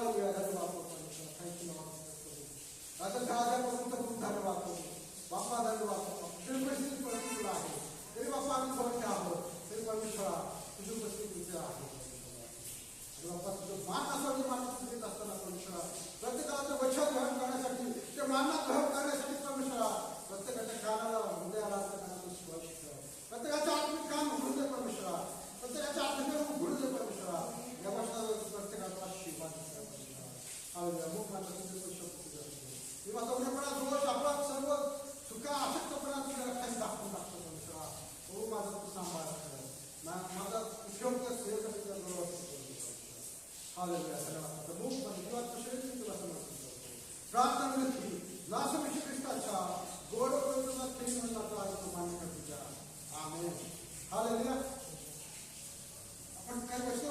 करूया हालेलुया धन्यवाद परमेश्वर थँक्यू लॉर्ड आता तर खूप धन्यवाद करू बाप्पा धन्यवाद तुझी उपस्थिती परमेश्वर आहे तरी बाप्पा आम्ही समजते आहोत तरी परमेश्वरा तुझी उपस्थिती इथे आहे आणि बाप्पा तुझं मान असा मान देत असताना परमेश्वरा प्रत्येकाचं वचन ग्रहण करण्यासाठी ते मानात ग्रहण Alléluia, Seigneur. The most money you are to share with us. ప్రార్థన నుంచి నాశమిషి క్రిస్తాచ గోడ పొందుతున్న అప్పటికైనా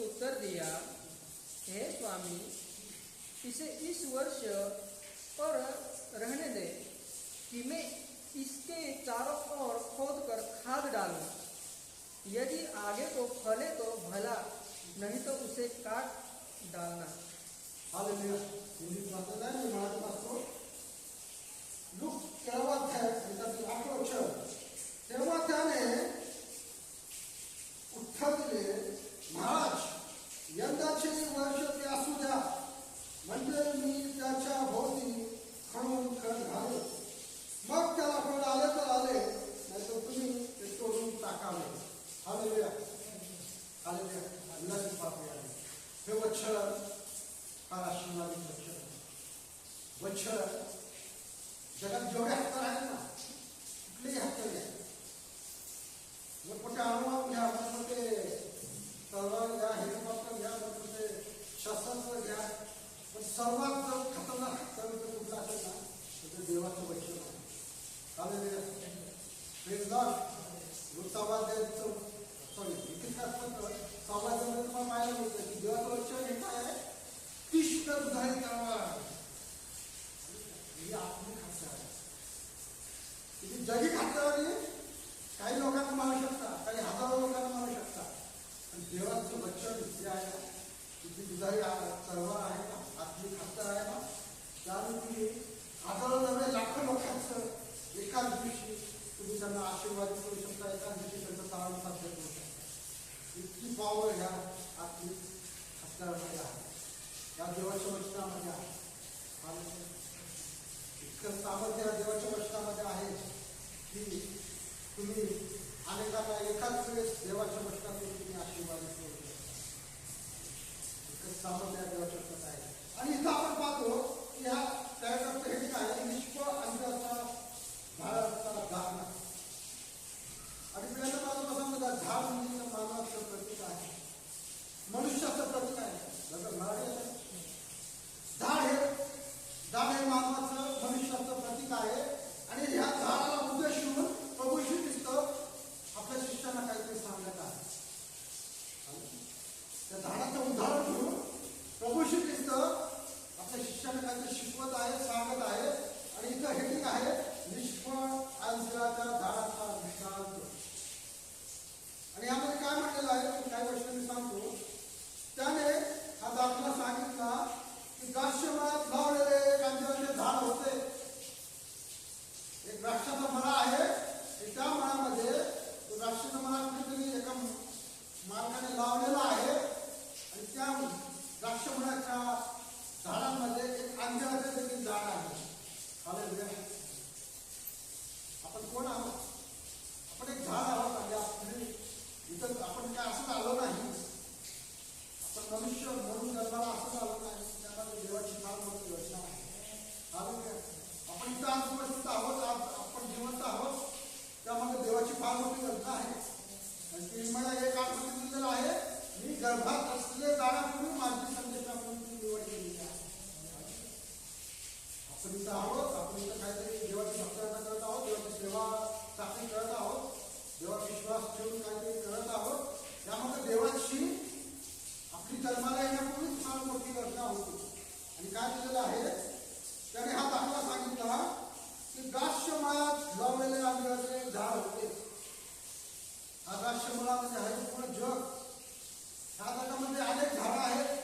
उत्तर दिया, हे स्वामी, इसे इस वर्ष और रहने दे कि मैं इसके चारों ओर खोद कर खाद डालूं। यदि आगे को फले तो भला, नहीं तो उसे काट डालना। तेव्हा त्याने दिले महाराज यंदाचे वर्ष ते असू द्या म्हणजे मी त्याच्या भोवती खणून खण घालू मग त्याला फळ आले तर आले नाही तर तुम्ही ते तोडून टाकावे हालेलुया हालेलुया विलासित पाहूया हे वचन फार आशीर्वादित वचन आहे. वचन जगात जेवढे हत्तर आहेत ना कुठलेही हत्तर घ्या मोठमोठे अनुमान घ्या मोठमोठे तलवार घ्या हेलिकॉप्टर घ्या मोठमोठे शस्त्रास्त्र घ्या पण सर्वात जर खतरनाक हत्तर जर कुठलं असेल ना तर ते देवाचं वचन आहे चालेल वृत्तावाद्याचं सॉरी इतिहासात समाजामध्ये तुम्हाला पाहायला मिळतं की देवाचं वचन हे काय आहे तीक्ष्ण दुधारी तलवार ही आपली हत्यार आहे ही जगी हत्याराने काही लोकांना मारू शकता. काही हजारो लोकांना मारू शकता पण देवाचं वचन जे आहे ना दुधारी तलवार आहे ना आत्मिक हत्यार आहे ना त्यामुळे ती हजारो नव्हे लाखो लोकांचं एकाच दिवशी तुम्ही त्यांना आशीर्वाद करू शकता एकाच दिवशी त्यांचा तारण साध्य करू शकता. इतकी पावर ह्या आपली हत्यारामध्ये आहे. या देवाच्या वचनामध्ये आहे. इतकं सामर्थ्य या देवाच्या वचनामध्ये आहे की तुम्ही अनेकांना एकाच वेळेस देवाच्या वचनातून तुम्ही आशीर्वाद करू शकता. इतकं सामर्थ्य या देवाच्या वचनात आहे. आणि इथं आपण पाहतो ह्या त्याकरता हे काय? विश्व निष्फळ अंतराचा झाडाचा झाड आणि पहिल्यांदा माझं कसं म्हणतात झाड म्हणजे मानवाचं प्रतीक आहे. मनुष्याचं प्रतीक आहे. जसं मराठी आहे. झाड हे झाड हे मानवाचं मनुष्याचं प्रतीक आहे. आणि ह्या झाडाला उद्देशून प्रभू श्री ख्रिस्त आपल्या शिष्यांना काहीतरी सांगत आहे त्या झाडाचं उदाहरण आपल्या शिष्यांना काहीतरी शिकवत आहे सांगत आहे. आणि इथं हेडिंग आहे निष्फळ अंजराच्या झाडाचा विश्रांत. आणि यामध्ये काय म्हटलेलं आहे मी काही गोष्टी मी सांगतो त्याने हा दाखला सांगितला की द्राक्षमळात लावलेले एक अंजराचे झाड होते एक द्राक्षाचा मळा आहे आणि त्या मळामध्ये तो द्राक्षाचा मळा कुठेतरी एका मालकाने लावलेला आहे आणि त्या द्राक्षमळाच्या झाडांमध्ये एक अंजराचे देखील झाड आहे हालेलुया. आपण कोण आहोत? आपण एक झाड आहोत आणि आपली इथं आपण काय असं आलो नाही. आपण मनुष्य म्हणून जन्माला असं आलो नाही. त्यामध्ये देवाची फार मोठी योजना आहे. आपण इथं आज उपस्थित आहोत. आज आपण जिवंत आहोत. त्यामध्ये देवाची फार मोठी योजना आहे आणि ती मला एक आठ दिलेलं आहे मी गर्भात असलेले जाण्यापूर्वी माझी संदेशापूर्वी ती निवड केलेली आहे जन्माला येण्यापूर्वीच फार मोठी घटना होती. आणि काय दिलेलं आहे? त्याने हा दाखला सांगितला की द्राक्षमळात लावलेले आंब्याचे झाड होते. हा द्राक्षमळा म्हणजे आहे पूर्ण जग. ह्या जगामध्ये अनेक झाडं आहेत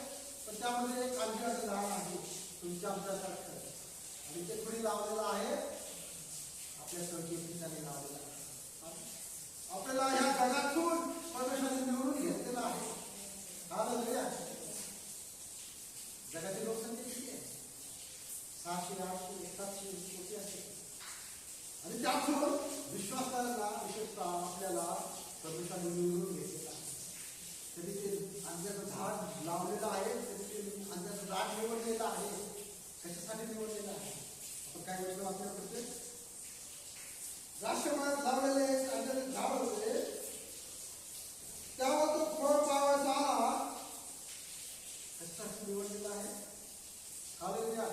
पण त्यामध्ये एक आंब्याचं झाड आहे तुमच्या आमच्यासारखं. आणि ते कुणी लावलेलं आहे? आपल्या स्वर्गीय लावलेलं आहे. आपल्याला ह्या जगातून परमेश्वराने निवडून घेतलेलं आहे. हालेलुया जगाची लोकसंख्या किती आहे सहाशे आठशे एकाशे कोटी असेल आणि त्याचबरोबर विश्वासाला विशेषतः आपल्याला परमेश्वराने निवडून घेतलेला आहे. तरी ते आंब्याचं झाड लावलेलं आहे तरी ते आंब्याचं झाड निवडलेलं आहे. कशासाठी निवडलेलं आहे? आपण काय म्हणतो आपल्याला प्रत्येक? राष्ट्रमळात लावलेले एक झाड होते. निवडलेलं आहे. हालेलुया.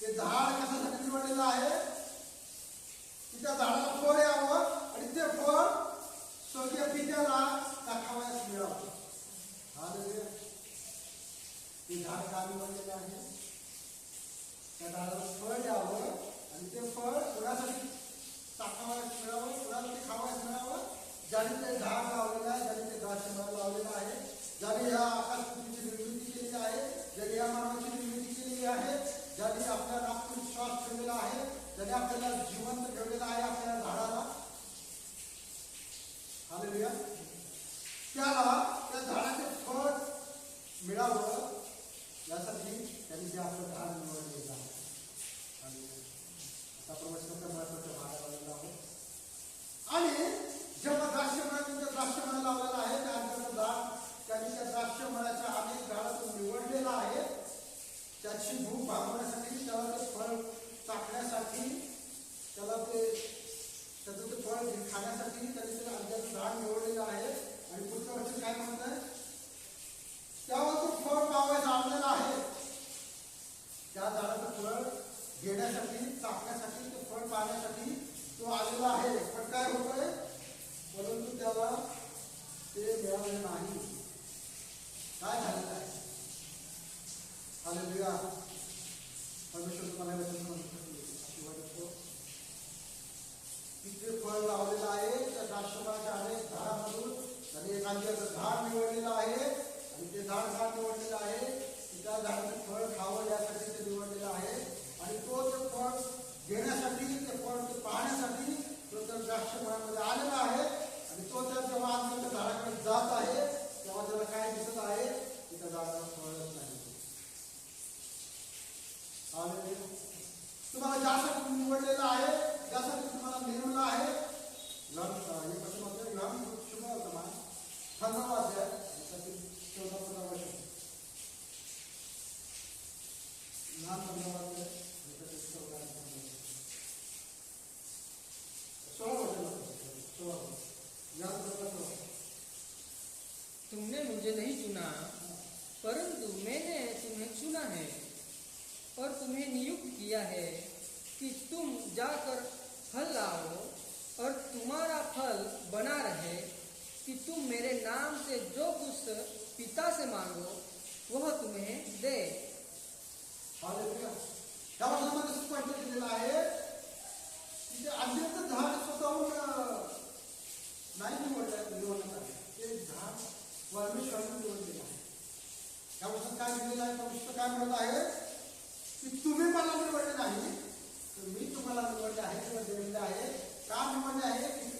ते झाड कशासाठी निवडलेलं आहे? की त्या झाडाला फळ यावं आणि ते फळ स्वर्गीय पित्याला दाखवायला मिळावं. हालेलुया. ते झाड का निवडलेलं आहे? त्या झाडाला फळ द्यावं आणि ते फळ कुणासाठी टाकावयास मिळावं? कुणासाठी खावायला मिळावं? ज्याने ते झाड लावलेलं आहे, ज्याने ते द्राक्षबाग लावलेलं आहे, ज्याने ह्या आकाशपृथ्वीची निर्मिती केलेली आहे. ज्याने या मानवाची निर्मिती केलेली आहे ज्याने आपल्या नागपूर श्वास ठेवलेला आहे त्याने आपल्याला जिवंत ठेवलेला आहे आपल्या झाडाला. आलेल्या त्याला त्या झाडाचे फळ मिळावं यासाठी त्यांनी जे आपलं झाड निवडलेलं आहे. आणि आता प्रवचनाच्या महत्त्वाच्या भागाला आलेलो आहोत आणि जेव्हा द्राक्ष द्राक्षमळातून द्राक्ष द्राक्षमळा लावलेला आहे त्या अंतर्गत झाड त्यांनी त्या द्राक्ष मळाच्या त्याची भूक भागवण्यासाठी त्याला ते फळ चाकण्यासाठी त्याला ते त्याचं ते फळ खाण्यासाठी त्याने ते अंत्याचं झाड निवडलेलं आहे. आणि पुढच्या वर्षी काय म्हणतात त्यावर तो फळ पावायचा आणलेला आहे त्या झाडाचं फळ घेण्यासाठी चाकण्यासाठी ते फळ पाहण्यासाठी तो आलेला आहे पण काय होतंय परंतु त्याला ते मिळाले नाही काय झालेलं आहे हालेलुया परमेश्वर तुम्हाला आशीर्वाद देतो. तिथे फळ लावलेलं आहे त्या द्राक्षबाच्या अनेक झाडामधून आणि एक आंब्याचं झाड निवडलेलं आहे आणि ते झाड झाड निवडलेलं आहे त्या झाडाचं फळ खावं यासाठी ते निवडलेलं आहे आणि तो ते फळ घेण्यासाठी चुना है और तुम्हें नियुक्त किया है कि तुम जाकर फल लाओ और तुम्हारा फल बना रहे कि तुम मेरे नाम से जो कुछ पिता से मांगो, वह तुम्हें दे। हालेलुया. त्या वचनामध्ये स्पष्ट केलेलं आहे या वर्षात काय दिलेलं आहे? परमेश्वर काय म्हणत आहे? की तुम्ही मला निवडले नाही तर मी तुम्हाला निवडले आहे किंवा दिलेले आहे. का निवडले आहे?